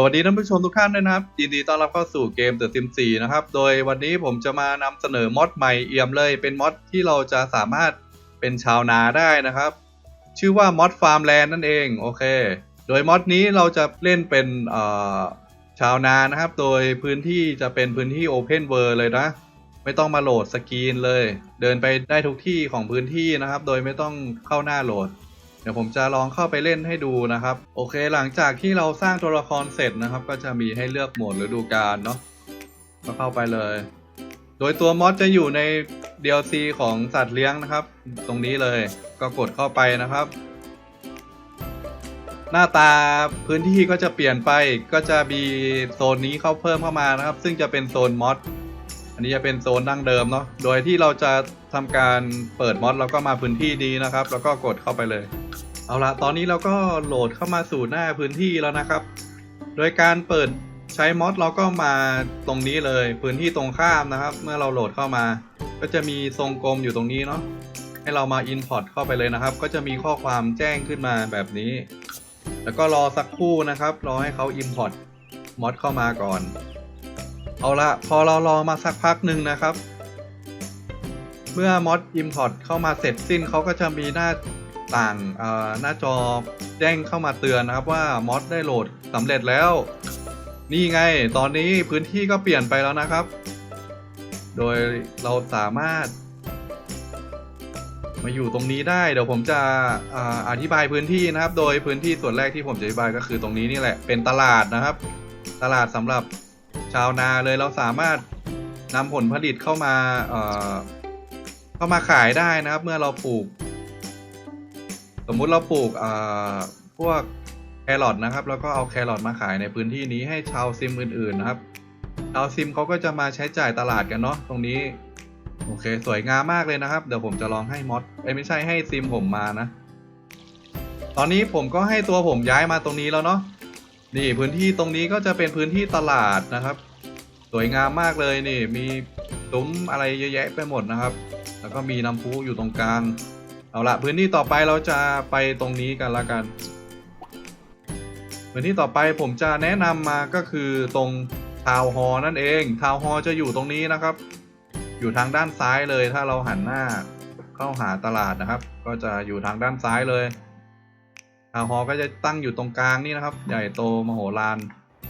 สวัสดีท่านผู้ชมทุกท่านด้วยนะครับยินดีต้อนรับเข้าสู่เกม The Sims 4 นะครับ โดยวันนี้ผมจะมานำเสนอมอดใหม่เอี่ยมเลย เป็นมอดที่เราจะสามารถเป็นชาวนาได้นะครับ ชื่อว่ามอดฟาร์มแลนด์นั่นเองโอเค โดยมอดนี้เราจะเล่นเป็นชาวนานะครับ โดยพื้นที่จะเป็นพื้นที่ Open World เลยนะ ไม่ต้องมาโหลดสกรีนเลย เดินไปได้ทุกที่ของพื้นที่นะครับ โดยไม่ต้องเข้าหน้าโหลด เดี๋ยวผมจะลองเข้าไปเล่นให้ดูนะครับ โอเคหลังจากที่เราสร้างตัวละครเสร็จนะครับ ก็จะมีให้เลือกโหมดฤดูกาลเนาะก็เข้าไปเลย โดยตัวมอดจะอยู่ใน DLC ของสัตว์เลี้ยงนะครับ ตรงนี้เลยก็กดเข้าไปนะครับ หน้าตาพื้นที่ก็จะเปลี่ยนไปก็จะมีโซนนี้เข้าเพิ่มเข้ามานะครับ ซึ่งจะเป็นโซนมอดอันนี้จะเป็นโซนดั้งเดิมเนาะโดยที่เราจะทำการเปิดมอดแล้วก็มาพื้นที่นี้นะครับ แล้วก็กดเข้าไปเลย เอาละตอนนี้เราก็โหลดเข้ามาสู่หน้าพื้นที่แล้วนะครับ โดยการเปิดใช้มอดเราก็มาตรงนี้เลยพื้นที่ตรงข้ามนะครับ เมื่อเราโหลดเข้ามา ก็จะมีทรงกลมอยู่ตรงนี้เนาะให้เรามา Import เข้าไปเลยนะครับ ก็จะมีข้อความแจ้งขึ้นมาแบบนี้ แล้วก็รอสักครู่นะครับ รอให้เขา Import มอดเข้ามาก่อน เอาละพอเรารอมาสักพักหนึ่งนะครับ เมื่อมอด Import เข้ามาเสร็จสิ้นเขาก็จะมีหน้า ต่างหน้าจอแจ้งเข้ามาเตือนนะครับว่ามอดได้โหลดสำเร็จแล้ว นี่ไง ตอนนี้พื้นที่ก็เปลี่ยนไปแล้วนะครับ โดยเราสามารถ มาอยู่ตรงนี้ได้เดี๋ยวผมจะออธิบายพื้นที่นะครับ โดยพื้นที่ส่วนแรกที่ผมจะอธิบายก็คือตรงนี้นี่แหละเป็นตลาดนะครับ ตลาดสำหรับชาวนาเลยเราสามารถนำผลผลิตเข้ามาเข้ามาขายได้นะครับ เมื่อเราปลูก สมมุติเราปลูกอ่อพวกแครอทนะครับ แล้วก็เอาแครอทมาขายในพื้นที่นี้ให้ชาวซิมอื่นๆนะครับชาวซิมเขาก็จะมาใช้จ่ายตลาดกันเนาะตรงนี้โอเค สวยงามมากเลยนะครับ เดี๋ยวผมจะลองให้มอดเอ้ไม่ใช่ให้ซิมผมมานะ ตอนนี้ผมก็ให้ตัวผมย้ายมาตรงนี้แล้วเนาะนี่พื้นที่ตรงนี้ก็จะเป็นพื้นที่ตลาดนะครับ สวยงามมากเลยนี่ มีซุ้มอะไรเยอะแยะไปหมดนะครับ แล้วก็มีน้ำพุอยู่ตรงกลาง เอาละพื้นที่ต่อไปเราจะไปตรงนี้กันละกัน พื้นที่ต่อไปผมจะแนะนำมาก็คือตรงทาวน์ฮอนั่นเองทาวน์ฮอจะอยู่ตรงนี้นะครับ อยู่ทางด้านซ้ายเลยถ้าเราหันหน้าเข้าหาตลาดนะครับ ก็จะอยู่ทางด้านซ้ายเลยทาวน์ฮอก็จะตั้งอยู่ตรงกลางนี่นะครับ ใหญ่โตมโหฬาร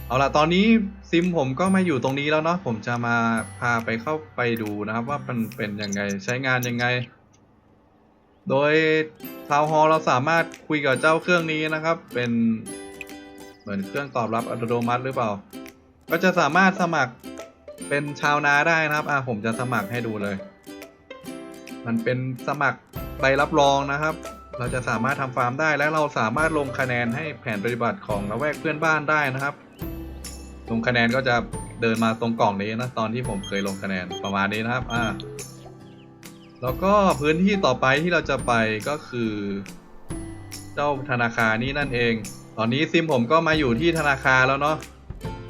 เอาล่ะตอนนี้ซิมผมก็มาอยู่ตรงนี้แล้วเนาะผมจะมาพาไปเข้าไปดูนะครับ ว่ามันเป็นยังไงใช้งานยังไง โดยทาวฮอล์เราสามารถคุยกับเจ้าเครื่องนี้นะครับ เป็นเหมือนเครื่องตอบรับอัตโนมัติหรือเปล่า ก็จะสามารถสมัครเป็นชาวนาได้นะครับ อ่าผมจะสมัครให้ดูเลย มันเป็นสมัครใบรับรองนะครับ เราจะสามารถทำฟาร์มได้และเราสามารถลงคะแนนให้แผนปฏิบัติของละแวกเพื่อนบ้านได้นะครับ ลงคะแนนก็จะเดินมาตรงกล่องนี้นะตอนที่ผมเคยลงคะแนนประมาณนี้นะครับ อ่า แล้วก็พื้นที่ต่อไปที่เราจะไปก็คือ เจ้าธนาคารนี้นั่นเอง ตอนนี้ซิมผมก็มาอยู่ที่ธนาคารแล้วเนาะ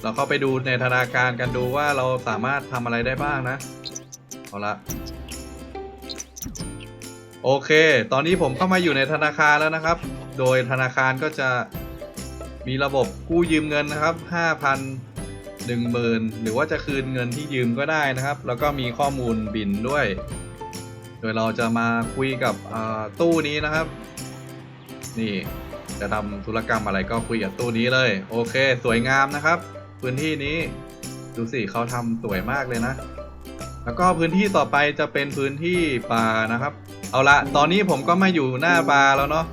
เราเข้าไปดูในธนาคารกันดูว่าเราสามารถทำอะไรได้บ้างนะเอาละโอเค ตอนนี้ผมเข้ามาอยู่ในธนาคารแล้วนะครับ โดยธนาคารก็จะมีระบบกู้ยืมเงินนะครับ 5,000 10,000 หรือว่าจะคืนเงินที่ยืมก็ได้นะครับ แล้วก็มีข้อมูลบินด้วย โดยเราจะมาคุยกับตู้นี้นะครับ นี่จะทำธุรกรรมอะไรก็คุยกับตู้นี้เลย โอเค สวยงามนะครับ พื้นที่นี้ดูสิเขาทำสวยมากเลยนะ แล้วก็พื้นที่ต่อไปจะเป็นพื้นที่บานะครับ เอาละตอนนี้ผมก็มาอยู่หน้าบาร์แล้วเนาะ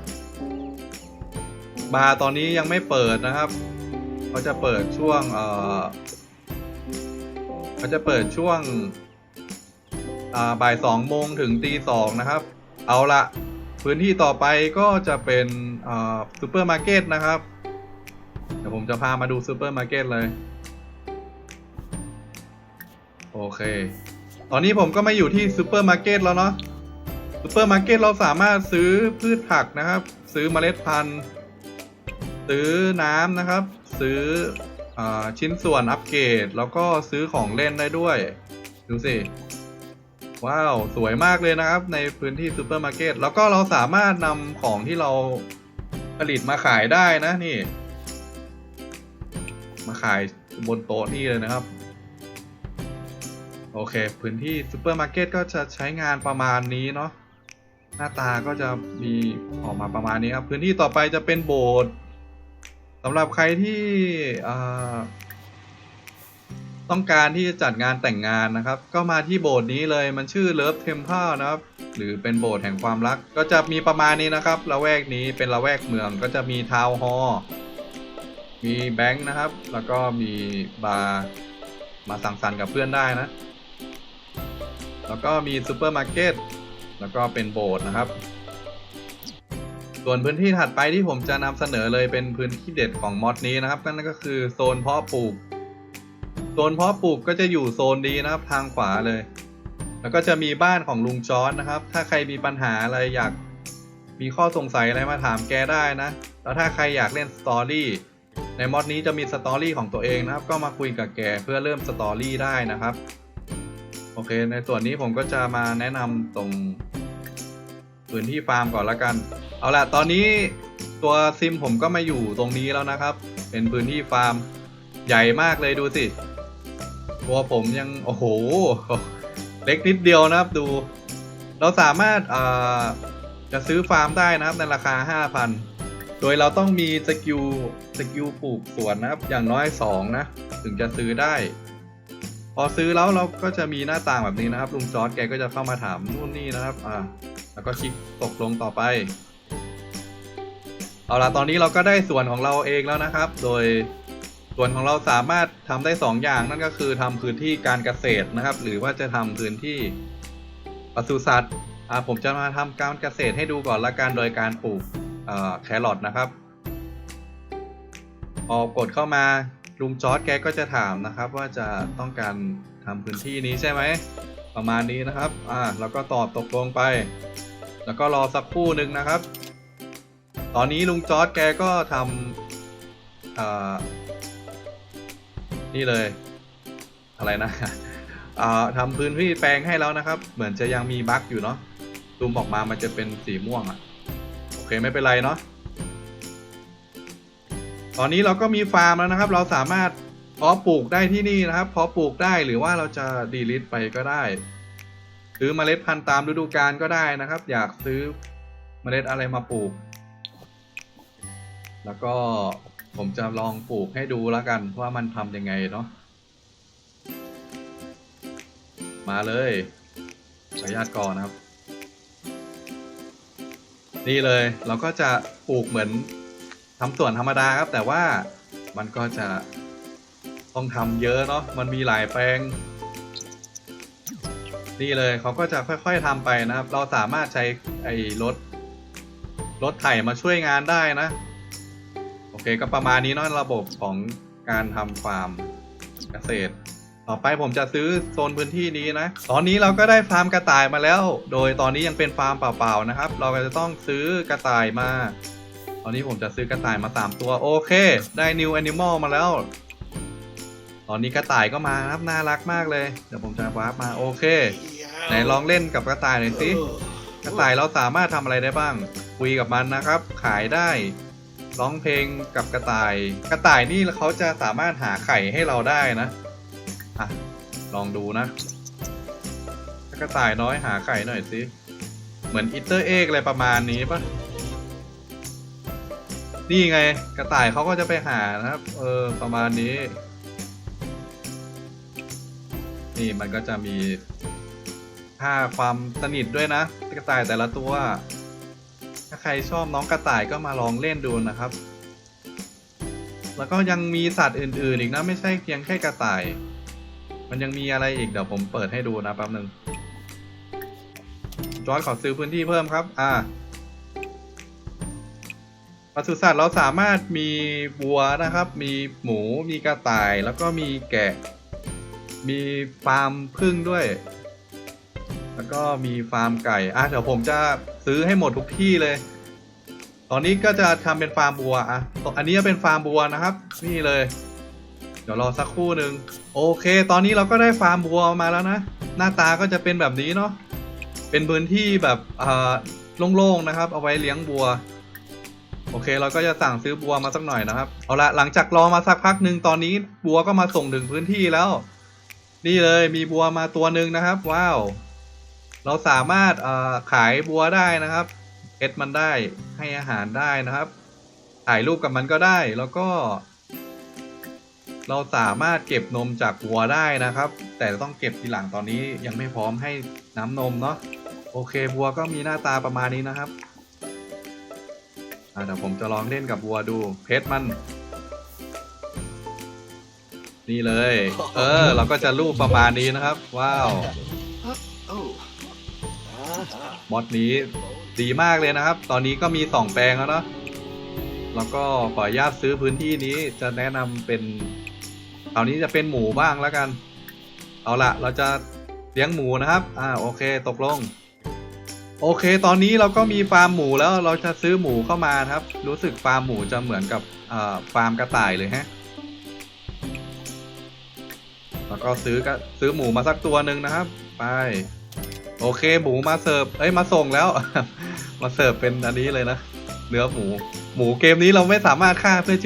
บาร์ตอนนี้ยังไม่เปิดนะครับเขาจะเปิดช่วงเออเขาจะเปิดช่วง บ่ายสองโมงถึงตีสองนะครับ เอาละพื้นที่ต่อไปก็จะเป็นซูเปอร์มาร์เก็ตนะครับ เดี๋ยวผมจะพามาดูซูเปอร์มาร์เก็ตเลย โอเค ตอนนี้ผมก็มาอยู่ที่ซูเปอร์มาร์เก็ตแล้วเนาะซูเปอร์มาร์เก็ตเราสามารถซื้อพืชผักนะครับ ซื้อเมล็ดพันธุ์ ซื้อน้ำนะครับ ซื้ออชิ้นส่วนอัปเกรด แล้วก็ซื้อของเล่นได้ด้วย ดูสิ ว้าว สวยมากเลยนะครับ ในพื้นที่ซูเปอร์มาร์เก็ตแล้วก็เราสามารถนำของที่เราผลิตมาขายได้นะนี่ มาขายบนโต๊ะนี่เลยนะครับ โอเค พื้นที่ซูเปอร์มาร์เก็ตก็จะใช้งานประมาณนี้เนาะหน้าตาก็จะมีออกมาประมาณนี้ครับ พื้นที่ต่อไปจะเป็นโบสถ์สำหรับใครที่อ่า ต้องการที่จะจัดงานแต่งงานนะครับ ก็มาที่โบสถ์นี้เลยมันชื่อเลิฟเทมเพลนะครับ หรือเป็นโบสถ์แห่งความรัก ก็จะมีประมาณนี้นะครับละแวกนี้เป็นละแวกเมืองก็จะมีทาวน์ฮอลมีแบงค์นะครับ แล้วก็มีบาร์มาสังสรรค์กับเพื่อนได้นะ แล้วก็มีซูเปอร์มาร์เก็ตแล้วก็เป็นโบสถ์นะครับ ส่วนพื้นที่ถัดไปที่ผมจะนำเสนอเลยเป็นพื้นที่เด็ดของมอดนี้นะครับนั่นก็คือโซนเพาะปลูก โซนเพาะปลูกก็จะอยู่โซนนี้นะครับทางขวาเลย แล้วก็จะมีบ้านของลุงจอร์นะครับ ถ้าใครมีปัญหาอะไรอยากมีข้อสงสัยอะไรมาถามแกได้นะ แล้วถ้าใครอยากเล่นสตอรี่ในมอดนี้จะมีสตอรี่ของตัวเองนะครับ ก็มาคุยกับแกเพื่อเริ่มสตอรี่ได้นะครับ โอเค ในส่วนนี้ผมก็จะมาแนะนำตรงพื้นที่ฟาร์มก่อนละกัน เอาล่ะ ตอนนี้ตัวซิมผมก็มาอยู่ตรงนี้แล้วนะครับ เป็นพื้นที่ฟาร์มใหญ่มากเลยดูสิ ตัวผมยังโอ้โห เล็กนิดเดียวนะครับดู เราสามารถาจะซื้อฟาร์มได้นะครับในราคา 5,000 โดยเราต้องมีสกิลสกิลปลูกสวนนะครับ อย่างน้อย 2 นะ ถึงจะซื้อได้ พอซื้อแล้วเราก็จะมีหน้าต่างแบบนี้นะครับลุงจอร์ดแกก็จะเข้ามาถามนู่นนี่นะครับอ่าแล้วก็คลิกตกลงต่อไปเอาล่ะตอนนี้เราก็ได้ส่วนของเราเองแล้วนะครับ โดย ส่วนของเราสามารถทำได้ 2 อย่างนั่นก็คือทำพื้นที่การเกษตรนะครับ หรือว่าจะทำพื้นที่ปศุสัตว์ผมจะมาทำการเกษตรให้ดูก่อนละกันโดยการปลูกแครอทนะครับพอกดเข้ามาลุงจอร์ดแกก็จะถามนะครับ ว่าจะต้องการทำพื้นที่นี้ใช่ไหมประมาณนี้นะครับอ่าแล้วก็ตอบตกลงไป แล้วก็รอสักครู่หนึ่งนะครับ ตอนนี้ลุงจอร์ดแกก็ทำ นี่เลย อะไรนะอ่าทำพื้นที่แปลงให้แล้วนะครับ เหมือนจะยังมีบั๊กอยู่เนาะซูมออกมามันจะเป็นสีม่วงอะ่ะ โอเคไม่เป็นไรเนาะตอนนี้เราก็มีฟาร์มแล้วนะครับ เราสามารถเพาะปลูกได้ที่นี่นะครับเพาะปลูกได้หรือว่าเราจะดีลิทไปก็ได้ซื้อเมล็ดพันธุ์ตามฤดูกาลก็ได้นะครับ อยากซื้อเมล็ดอะไรมาปลูก แล้วก็ ผมจะลองปลูกให้ดูแล้วกันว่ามันทำยังไงเนาะมาเลยขออนุญาตก่อนนะครับ นี่เลยเราก็จะปลูกเหมือนทำสวนธรรมดาครับ แต่ว่ามันก็จะต้องทำเยอะเนาะมันมีหลายแปลงนี่เลยเขาก็จะค่อยๆทำไปนะครับ เราสามารถใช้ไอ้รถรถไถมาช่วยงานได้นะ เคก็ประมาณนี้เนาะระบบของการทำฟาร์มเกษตร ต่อไปผมจะซื้อโซนพื้นที่นี้นะ ตอนนี้เราก็ได้ฟาร์มกระต่ายมาแล้ว โดยตอนนี้ยังเป็นฟาร์มเปล่าๆนะครับ เราก็จะต้องซื้อกระต่ายมา ตอนนี้ผมจะซื้อกระต่ายมา 3 ตัวโอเค ได้ New Animal มาแล้ว ตอนนี้กระต่ายก็มานะครับน่ารักมากเลย เดี๋ยวผมจะวาร์ปมาโอเค ไหนลองเล่นกับกระต่ายหน่อยสิกระต่ายเราสามารถทำอะไรได้บ้าง คุยกับมันนะครับ ขายได้ ร้องเพลงกับกระต่าย กระต่ายนี่เขาจะสามารถหาไข่ให้เราได้นะ อะ ลองดูนะถ้ากระต่ายน้อยหาไข่หน่อยสิ เหมือนอิตเตอร์เอ็กอะไรประมาณนี้ปะนี่ไง กระต่ายเขาก็จะไปหานะครับ เออ ประมาณนี้ นี่มันก็จะมีค่าความสนิทด้วยนะ กระต่ายแต่ละตัว รชอบน้องกระต่ายก็มาลองเล่นดูนะครับ แล้วก็ยังมีสัตว์อื่นๆ อีกนะไม่ใช่เพียงแค่กระต่าย มันยังมีอะไรอีกเดี๋ยวผมเปิดให้ดูนะแป๊บหนึ่งจอร์ดขอซื้อพื้นที่เพิ่มครับ อ่าปศุสัตว์เราสามารถมีวัวนะครับ มีหมู มีกระต่าย แล้วก็มีแกะ มีฟาร์มพึ่งด้วย แล้วก็มีฟาร์มไก่ อะเดี๋ยวผมจะซื้อให้หมดทุกที่เลย ตอนนี้ก็จะทำเป็นฟาร์มบัวอะอันนี้จะเป็นฟาร์มบัวนะครับ นี่เลย เดี๋ยวรอสักครู่หนึ่งโอเค ตอนนี้เราก็ได้ฟาร์มบัวมาแล้วนะ หน้าตาก็จะเป็นแบบนี้เนาะเป็นพื้นที่แบบโล่งๆนะครับ เอาไว้เลี้ยงบัว โอเค เราก็จะสั่งซื้อบัวมาสักหน่อยนะครับ เอาละหลังจากรอมาสักพักหนึ่งตอนนี้บัวก็มาส่งถึงพื้นที่แล้ว นี่เลยมีบัวมาตัวหนึ่งนะครับ ว้าว เราสามารถขายบัวได้นะครับ เอ็ดมันได้ให้อาหารได้นะครับ ถ่ายรูปกับมันก็ได้แล้วก็ เราสามารถเก็บนมจากวัวได้นะครับ แต่ต้องเก็บทีหลังตอนนี้ยังไม่พร้อมให้น้ำนมเนาะโอเควัวก็มีหน้าตาประมาณนี้นะครับอ่าเดี๋ยวผมจะลองเล่นกับวัวดูเพชรมัน นี่เลย เออ เราก็จะรูปประมาณนี้นะครับ ว้าว Oh. Uh-huh. มอดนี้ ดีมากเลยนะครับ ตอนนี้ก็มี 2 แปลงแล้วเนาะแล้วก็ขออนุญาตซื้อพื้นที่นี้จะแนะนำเป็นคราวนี้จะเป็นหมูบ้างแล้วกัน เอาละเราจะเลี้ยงหมูนะครับ อ่าโอเคตกลง โอเค ตอนนี้เราก็มีฟาร์มหมูแล้วเราจะซื้อหมูเข้ามาครับ รู้สึกฟาร์มหมูจะเหมือนกับฟาร์มกระต่ายเลยฮะแล้วก็ซื้อกระซื้อหมูมาสักตัวหนึ่งนะครับ ไป โอเคหมูมาเสิร์ฟเอ้ยมาส่งแล้ว มาเสิร์ฟเป็นอันนี้เลยนะ เนื้อหมู หมูเกมนี้เราไม่สามารถฆ่าเพื่อ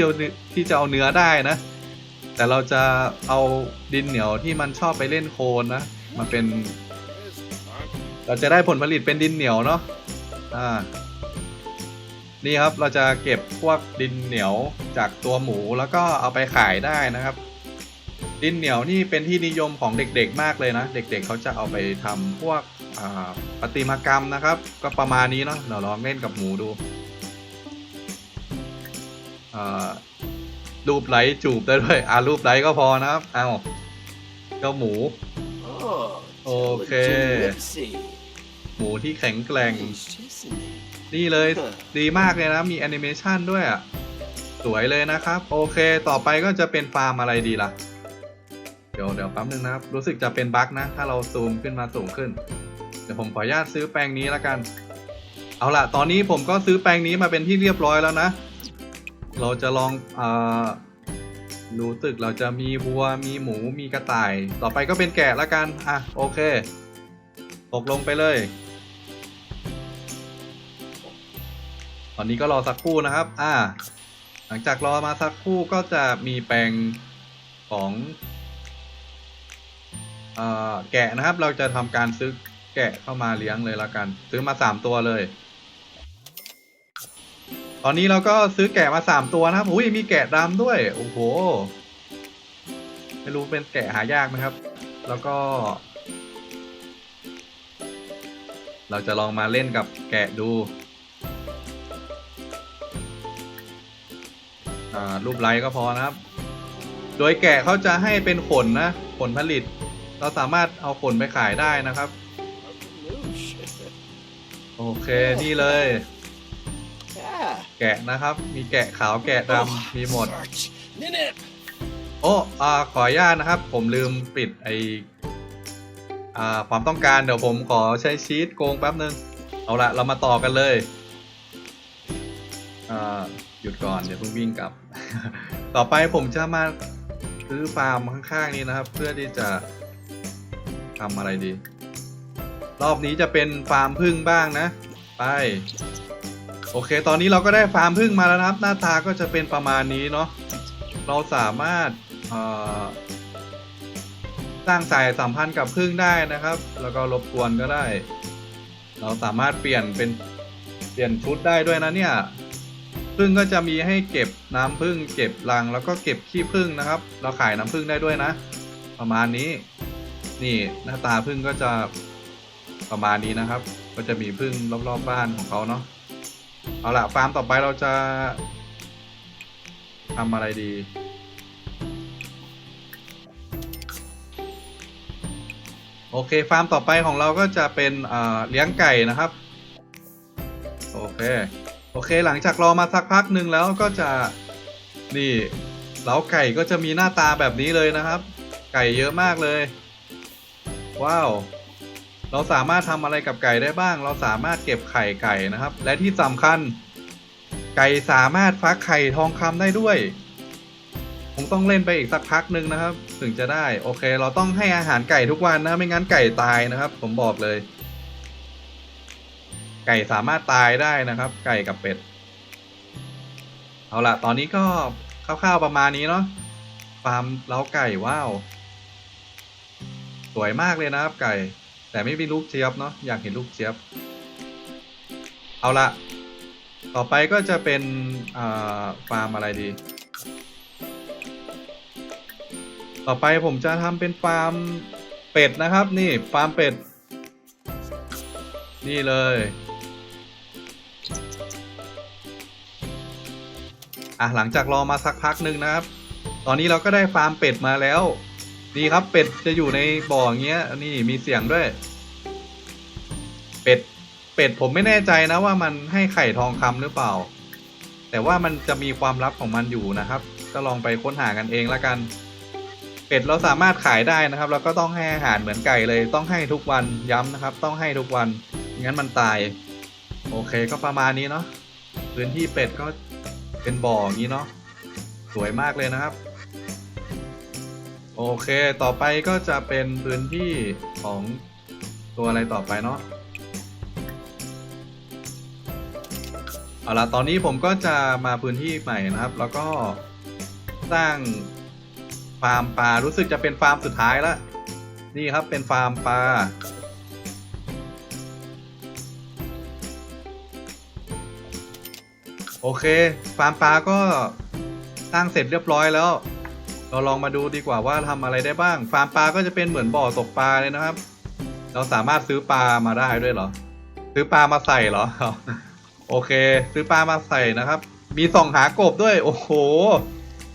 ที่จะเอาเนื้อได้นะ แต่เราจะเอาดินเหนียวที่มันชอบไปเล่นโคลนนะมาเป็น เราจะได้ผลผลิตเป็นดินเหนียวเนาะอ่านี่ครับเราจะเก็บพวกดินเหนียวจากตัวหมูแล้วก็เอาไปขายได้นะครับ ดินเหนียวนี่เป็นที่นิยมของเด็กๆมากเลยนะ เด็กๆเขาจะเอาไปทำพวก ประติมากรรมนะครับ ก็ประมาณนี้เนาะเดี๋ยวลองเล่นกับหมูดูอ่ารูปไลค์จูบได้ด้วยอ่ารูปไลค์ก็พอนะครับ เอาเจ้าหมู Oh. Okay. Lipsy. หมูที่แข็งแกร่ง Nice, isn't it? นี่เลยดีมากเลยนะ มีแอนิเมชันด้วยอะ สวยเลยนะครับ โอเค ต่อไปก็จะเป็นฟาร์มอะไรดีล่ะ เดี๋ยวเดี๋ยวแป๊บนึงนะครับ รู้สึกจะเป็นบั๊กนะ ถ้าเราซูมขึ้นมาสูงขึ้นเดี๋ยวผมขออนุญาตซื้อแปลงนี้แล้วกัน เอาล่ะ ตอนนี้ผมก็ซื้อแปลงนี้มาเป็นที่เรียบร้อยแล้วนะ เราจะลองอรู้สึกเราจะมีวัวมีหมูมีกระต่าย ต่อไปก็เป็นแกะแล้วกัน อะ โอเค ตกลงไปเลย ตอนนี้ก็รอสักครู่นะครับ อ่า หลังจากรอมาสักครู่ก็จะมีแปลงของอแกะนะครับ เราจะทำการซื้อ แกะเข้ามาเลี้ยงเลยละกัน ซื้อมาสามตัวเลย ตอนนี้เราก็ซื้อแกะมาสามตัวนะครับอุ้ยมีแกะดำด้วย โอ้โห ไม่รู้เป็นแกะหายากไหมครับ แล้วก็ เราจะลองมาเล่นกับแกะดูอ่ารูปไลค์ก็พอนะครับ โดยแกะเขาจะให้เป็นขนนะผลผลิต เราสามารถเอาขนไปขายได้นะครับ โอเคนี่เลย แกะนะครับ มีแกะขาวแกะดำมีหมด โอ้อ่าขออนุญาตนะครับ ผมลืมปิดไออ่าความต้องการเดี๋ยวผมขอใช้ชีตโกงแป๊บนึง เอาละเรามาต่อกันเลยอ่าหยุดก่อนเดี๋ยวเพิ่งวิ่งกลับ ต่อไปผมจะมาซื้อฟาร์มข้างๆนี้นะครับ เพื่อที่จะทำอะไรดี รอบนี้จะเป็นฟาร์มพึ่งบ้างนะ ไป โอเค ตอนนี้เราก็ได้ฟาร์มพึ่งมาแล้วนะครับ หน้าตาก็จะเป็นประมาณนี้เนาะ เราสามารถสร้างสายสัมพันธ์กับพึ่งได้นะครับ แล้วก็รบกวนก็ได้ เราสามารถเปลี่ยนเป็นเปลี่ยนชุดได้ด้วยนะเนี่ยพึ่งก็จะมีให้เก็บน้ำพึ่ง เก็บรังแล้วก็เก็บขี้พึ่งนะครับ เราขายน้ำพึ่งได้ด้วยนะ ประมาณนี้ นี่หน้าตาพึ่งก็จะ ประมาณนี้นะครับ ก็จะมีพึ่งรอบๆบ้านของเขาเนาะเอาละฟาร์มต่อไปเราจะทำอะไรดี โอเคฟาร์มต่อไปของเราก็จะเป็นเเลี้ยงไก่นะครับ โอเค โอเคหลังจากรอมาสักพักหนึ่งแล้วก็จะนี่เล้าไก่ก็จะมีหน้าตาแบบนี้เลยนะครับ ไก่เยอะมากเลย ว้าว เราสามารถทำอะไรกับไก่ได้บ้าง เราสามารถเก็บไข่ไก่นะครับ และที่สำคัญ ไก่สามารถฟักไข่ทองคำได้ด้วยคงต้องเล่นไปอีกสักพักหนึ่งนะครับ ถึงจะได้ โอเค เราต้องให้อาหารไก่ทุกวันนะไม่งั้นไก่ตายนะครับ ผมบอกเลย ไก่สามารถตายได้นะครับ ไก่กับเป็ด เอาละตอนนี้ก็คร่าวๆประมาณนี้เนาะฟาร์มเล้าไก่ว้าว สวยมากเลยนะครับไก่ แต่ไม่มีลูกเจี๊ยบเนาะอยากเห็นลูกเจี๊ยบ เอาละต่อไปก็จะเป็นฟาร์มอะไรดี ต่อไปผมจะทำเป็นฟาร์มเป็ดนะครับ นี่ฟาร์มเป็ด นี่เลย อะหลังจากรอมาสักพักหนึ่งนะครับ ตอนนี้เราก็ได้ฟาร์มเป็ดมาแล้ว ดีครับเป็ดจะอยู่ในบ่ออย่างเงี้ยนี่มีเสียงด้วย เป็ดเป็ดผมไม่แน่ใจนะว่ามันให้ไข่ทองคำหรือเปล่า แต่ว่ามันจะมีความลับของมันอยู่นะครับ ก็ลองไปค้นหากันเองละกัน เป็ดเราสามารถขายได้นะครับ แล้วก็ต้องให้อาหารเหมือนไก่เลย ต้องให้ทุกวันย้ำนะครับ ต้องให้ทุกวันไม่งั้นมันตาย โอเคก็ประมาณนี้เนาะพื้นที่เป็ดก็เป็นบ่ออย่างนี้เนาะสวยมากเลยนะครับ โอเค ต่อไปก็จะเป็นพื้นที่ของตัวอะไรต่อไปเนาะ เอาละตอนนี้ผมก็จะมาพื้นที่ใหม่นะครับ แล้วก็สร้างฟาร์มปลา รู้สึกจะเป็นฟาร์มสุดท้ายแล้วนี่ครับเป็นฟาร์มปลา โอเค ฟาร์มปลาก็สร้างเสร็จเรียบร้อยแล้ว เราลองมาดูดีกว่าว่าทำอะไรได้บ้าง ฟาร์มปลาก็จะเป็นเหมือนบ่อตกปลาเลยนะครับ เราสามารถซื้อปลามาได้ด้วยเหรอ ซื้อปลามาใส่เหรอ โอเค ซื้อปลามาใส่นะครับ มีส่องหากบด้วย โอ้โห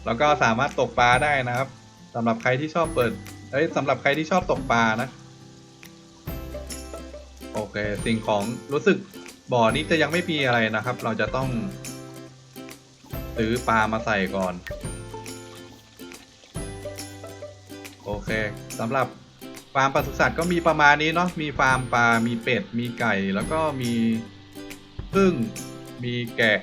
แล้วก็สามารถตกปลาได้นะครับสำหรับใครที่ชอบเปิดเอ้ยสำหรับใครที่ชอบตกปลานะ โอเค สิ่งของรู้สึกบ่อนี้จะยังไม่มีอะไรนะครับ เราจะต้องซื้อปลามาใส่ก่อน เคสำหรับฟาร์มปศุสัตว์ก็มีประมาณนี้เนาะมีฟาร์มปลา มีเป็ด มีไก่ แล้วก็มีพึ่ง มีแกะ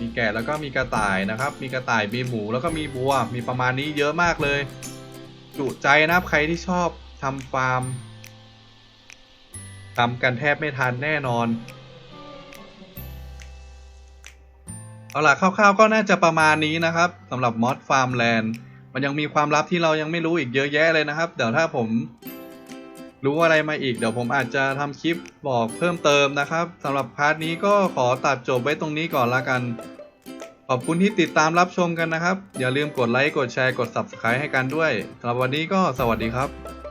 มีแกะแล้วก็มีกระต่ายนะครับ มีกระต่าย มีหมู แล้วก็มีบัว มีประมาณนี้เยอะมากเลย จุใจนะครับใครที่ชอบทำฟาร์มทำกันแทบไม่ทันแน่นอน เอาล่ะคร่าวๆก็น่าจะประมาณนี้นะครับสำหรับมอดฟาร์มแลนด์ มันยังมีความลับที่เรายังไม่รู้อีกเยอะแยะเลยนะครับ เดี๋ยวถ้าผมรู้อะไรมาอีกเดี๋ยวผมอาจจะทำคลิปบอกเพิ่มเติมนะครับสำหรับพาร์ทนี้ก็ขอตัดจบไว้ตรงนี้ก่อนละกัน ขอบคุณที่ติดตามรับชมกันนะครับ อย่าลืมกดไลค์กดแชร์กด Subscribe ให้กันด้วยสำหรับวันนี้ก็สวัสดีครับ